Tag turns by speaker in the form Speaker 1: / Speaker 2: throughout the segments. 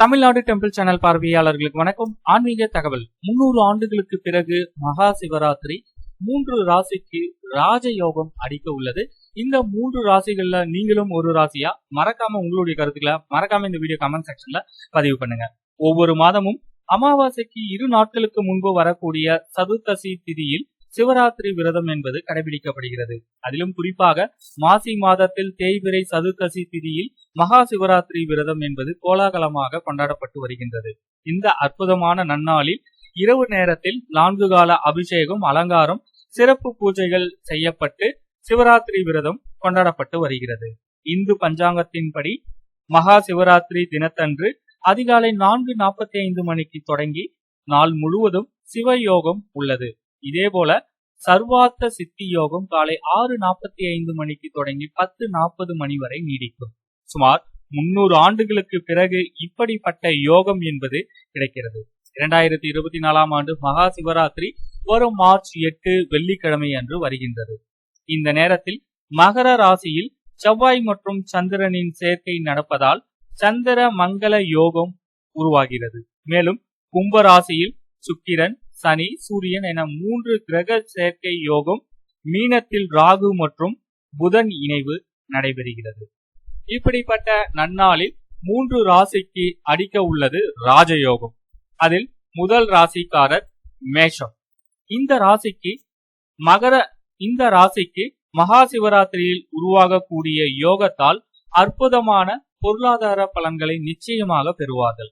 Speaker 1: Tamil Nadu temple channel பார்வையாளர்களுக்கு வணக்கம். ஆன்மீக தகவல். முன்னூறு ஆண்டுகளுக்கு பிறகு மகா சிவராத்திரி மூன்று ராசிக்கு ராஜயோகம் அடிக்க உள்ளது. இந்த மூன்று ராசிகள்ல நீங்களும் ஒரு ராசியா? மறக்காம உங்களுடைய கருத்துக்களை மறக்காம இந்த வீடியோ கமெண்ட் செக்ஷன்ல பதிவு பண்ணுங்க. ஒவ்வொரு மாதமும் அமாவாசைக்கு இரு நாட்களுக்கு முன்பு வரக்கூடிய சதுர்த்தசி திதியில் சிவராத்திரி விரதம் என்பது கடைபிடிக்கப்படுகிறது. அதிலும் குறிப்பாக மாசி மாதத்தில் தேய்பிரை சதுர்த்தசி திதியில் மகா சிவராத்திரி விரதம் என்பது கோலாகலமாக கொண்டாடப்பட்டு வருகின்றது. இந்த அற்புதமான நன்னாளில் இரவு நேரத்தில் நான்கு கால அபிஷேகம் அலங்காரம் சிறப்பு பூஜைகள் செய்யப்பட்டு சிவராத்திரி விரதம் கொண்டாடப்பட்டு வருகிறது. இந்து பஞ்சாங்கத்தின்படி மகா சிவராத்திரி தினத்தன்று அதிகாலை நான்கு நாற்பத்தி ஐந்து மணிக்கு தொடங்கி நாள் முழுவதும் சிவயோகம் உள்ளது. இதேபோல சர்வார்த்த சித்தி யோகம் காலை ஆறு நாற்பத்தி ஐந்து மணிக்கு தொடங்கி பத்து நாற்பது மணி வரை நீடிக்கும். சுமார் முன்னூறு ஆண்டுகளுக்கு பிறகு இப்படிப்பட்ட யோகம் என்பது கிடைக்கிறது. இரண்டாயிரத்தி இருபத்தி நாலாம் ஆண்டு மகா சிவராத்திரி வரும் மார்ச் எட்டு வெள்ளிக்கிழமை அன்று வருகின்றது. இந்த நேரத்தில் மகர ராசியில் செவ்வாய் மற்றும் சந்திரனின் சேர்க்கை நடப்பதால் சந்திர மங்கள யோகம் உருவாகிறது. மேலும் கும்ப ராசியில் சுக்கிரன் சனி சூரியன் என மூன்று கிரக சேர்க்கை யோகம் மீனத்தில் ராகு மற்றும் புதன் இணைவு நடைபெறுகிறது. இப்படிப்பட்ட நன்னாளில் மூன்று ராசிக்கு அடிக்க உள்ளது ராஜயோகம். அதில் முதல் ராசிக்காரர் மேஷம். இந்த ராசிக்கு மகர இந்த ராசிக்கு மகா சிவராத்திரியில் உருவாகக்கூடிய யோகத்தால் அற்புதமான பொருளாதார பலன்களை நிச்சயமாக பெறுவார்கள்.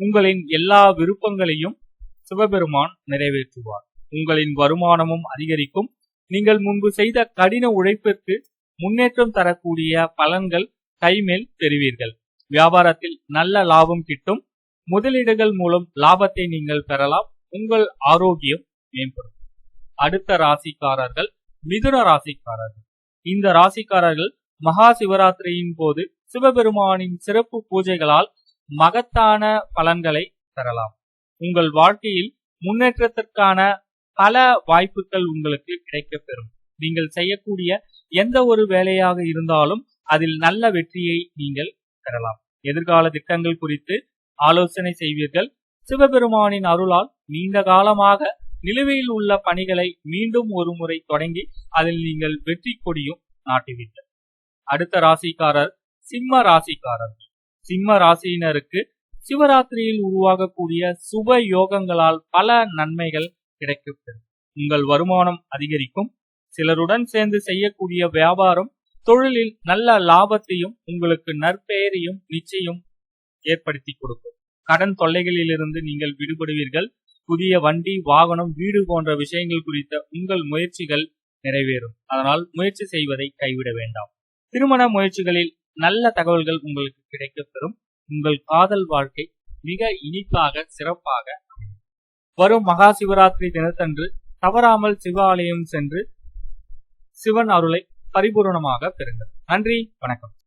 Speaker 1: உங்களின் எல்லா விருப்பங்களையும் சிவபெருமான் நிறைவேற்றுவார். உங்களின் வருமானமும் அதிகரிக்கும். நீங்கள் முன்பு செய்த கடின உழைப்பிற்கு முன்னேற்றம் தரக்கூடிய பலன்கள் கைமேல் பெறுவீர்கள். வியாபாரத்தில் நல்ல லாபம் கிட்டும். முதலீடுகள் மூலம் லாபத்தை நீங்கள் பெறலாம். உங்கள் ஆரோக்கியம் மேம்படும். அடுத்த ராசிக்காரர்கள் மிதுன ராசிக்காரர்கள். இந்த ராசிக்காரர்கள் மகா சிவராத்திரியின் போது சிவபெருமானின் சிறப்பு பூஜைகளால் மகத்தான பலன்களை பெறலாம் உங்கள் வாழ்க்கையில் முன்னேற்றத்திற்கான பல வாய்ப்புகள் உங்களுக்கு கிடைக்கப்பெறும். நீங்கள் செய்யக்கூடிய எந்த ஒரு வேலையாக இருந்தாலும் அதில் நல்ல வெற்றியை நீங்கள் பெறலாம். எதிர்கால திட்டங்கள் குறித்து ஆலோசனை செய்வீர்கள். சிவபெருமானின் அருளால் நீண்ட காலமாக நிலுவையில் உள்ள பணிகளை மீண்டும் ஒரு முறை தொடங்கி அதில் நீங்கள் வெற்றி கொடியும் நாட்டுவீர்கள். அடுத்த ராசிக்காரர் சிம்ம ராசிக்காரர். சிம்ம ராசியினருக்கு சிவராத்திரியில் உருவாகக்கூடிய சுப யோகங்களால் பல நன்மைகள் கிடைக்கப்பெறும். உங்கள் வருமானம் அதிகரிக்கும். சிலருடன் சேர்ந்து செய்யக்கூடிய வியாபாரம் தொழிலில் நல்ல லாபத்தையும் உங்களுக்கு நற்பெயரையும் நிச்சயம் ஏற்படுத்தி கொடுக்கும். கடன் தொல்லைகளிலிருந்து நீங்கள் விடுபடுவீர்கள். புதிய வண்டி வாகனம் வீடு போன்ற விஷயங்கள் குறித்த உங்கள் முயற்சிகள் நிறைவேறும். அதனால் முயற்சி செய்வதை கைவிட வேண்டாம். திருமண முயற்சிகளில் நல்ல தகவல்கள் உங்களுக்கு கிடைக்கப்பெறும். உங்கள் காதல் வாழ்க்கை மிக இனிப்பாக சிறப்பாக வரும் மகா சிவராத்திரி தினத்தன்று தவறாமல் சிவாலயம் சென்று சிவன் அருளை பரிபூர்ணமாக பெறுங்கள். நன்றி வணக்கம்.